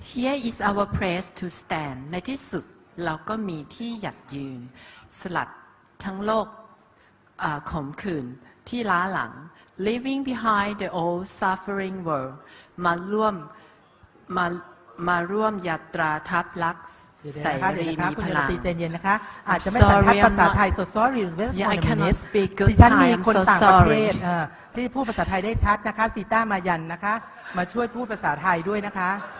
Here is our place to stand ในที่สุดเราก็มีที่หยัดยืน สลัดทั้งโลกอ่าขมขื่นที่ล้าหลัง leaving behind the old suffering world มาร่วมมามาร่วมยาตราทับลักษณ์เดี๋ยวใส่นะคะเดี๋ยวรีนะคะมีคุณพเนรลังตีใจเย็นนะคะ อาจจะไม่ sorry, สันทัด I'm ภาษา not- ไทย so sorry wait Yeah, for I a cannot minute speak good ดิฉันมี Thai, I'm คน so ต่างประเทศ sorry เอ่อที่พูดภาษาไทยได้ชัดนะคะซีต้ามายันนะคะ มาช่วยพูดภาษาไทยด้วยนะคะเ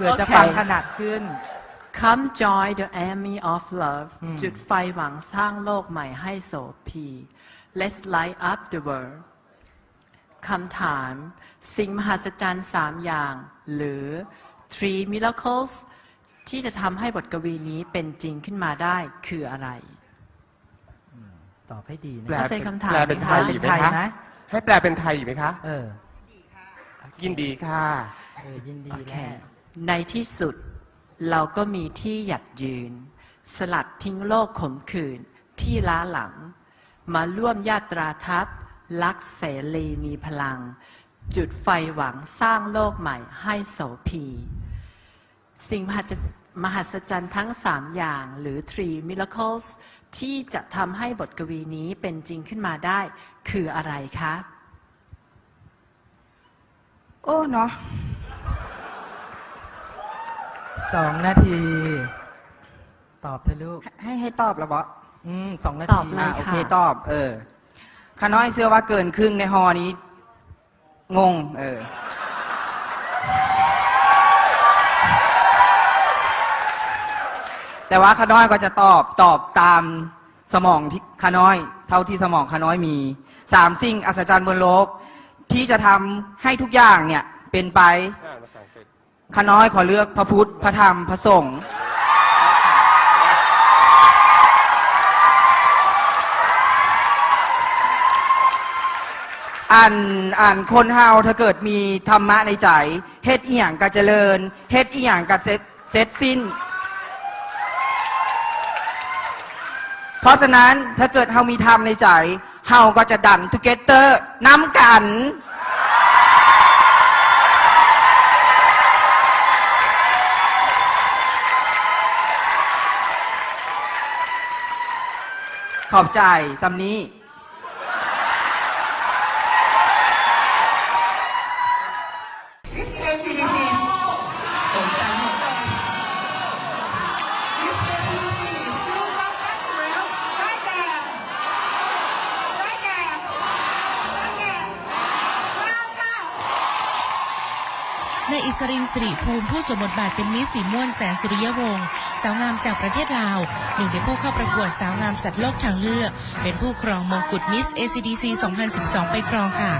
ผื่อจะโอเคฟังถนัดขึ้น Come join the army of love อืมจุดไฟหวังสร้างโลกใหม่ให้โสพี Let's light up the world คำถาม สิ่งมหัศจรรย์สามอย่าง หรือ three miracles ที่จะทำให้บทกวีนี้เป็นจริงขึ้นมาได้คืออะไร ตอบให้ดีนะแปลเข้าใจเป็นคำถามแปลเป็นไหมไทคะยอีกไหมไทยคะไหมให้แปลเป็นไทยอีกไหมคะ เออ ยินดีค่ะ เออ ยินดีโอเคแน่ ในที่สุดเราก็มีที่หยัดยืน สลัดทิ้งโลกขมขื่นที่ล้าหลัง มาร่วมญาตราทัพลักเสรีมีพลัง จุดไฟหวังสร้างโลกใหม่ให้โสพี สิ่งมหัศมหัศจรรย์ทั้งสามอย่างหรือ three miracles ที่จะทำให้บทกวีนี้เป็นจริงขึ้นมาได้คืออะไรคะ โอ้เนาะ สองนาที ตอบเธอะลูก ให้ให้ตอบแล้วบออืมสองนาตอทีบเลยอ่าโอเคค่ะตอบ เออขาน้อยเชื่อว่าเกินครึ่งในฮอนี้ งง เออ แต่ว่าขาน้อยก็จะตอบตอบตามสมองที่ขาน้อย เท่าที่สมองขาน้อยมีสามสิ่งอัศจรรย์บนโลก ที่จะทำให้ทุกอย่างเนี่ย เป็นไป ข้าน้อยขอเลือกพระพุทธ พระธรรม พระสงฆ์อ่านอ่านคนเฮาถ้าเกิดมีธรรมะในใจเฮ็ดอีหยังก็เจริญเฮ็ดอีหยังก็เสร็จเสร็จสิ้น เพราะฉะนั้นถ้าเกิดเฮามีธรรมในใจเฮาก็จะดันทูเกเตอร์น้ำกัน ขอบใจซ้ำนี้ นายอิสรินสิริภูมิผู้สวมบทบาทเป็นมิสสีม่วนแสนสุริยวงศ์สาวงามจากประเทศลาว หนึ่งในผู้เข้าประกวดสาวงามสัตว์โลกทางเลือก เป็นผู้ครองมงกุฎมิส ACDC 2012 ไปครองค่ะ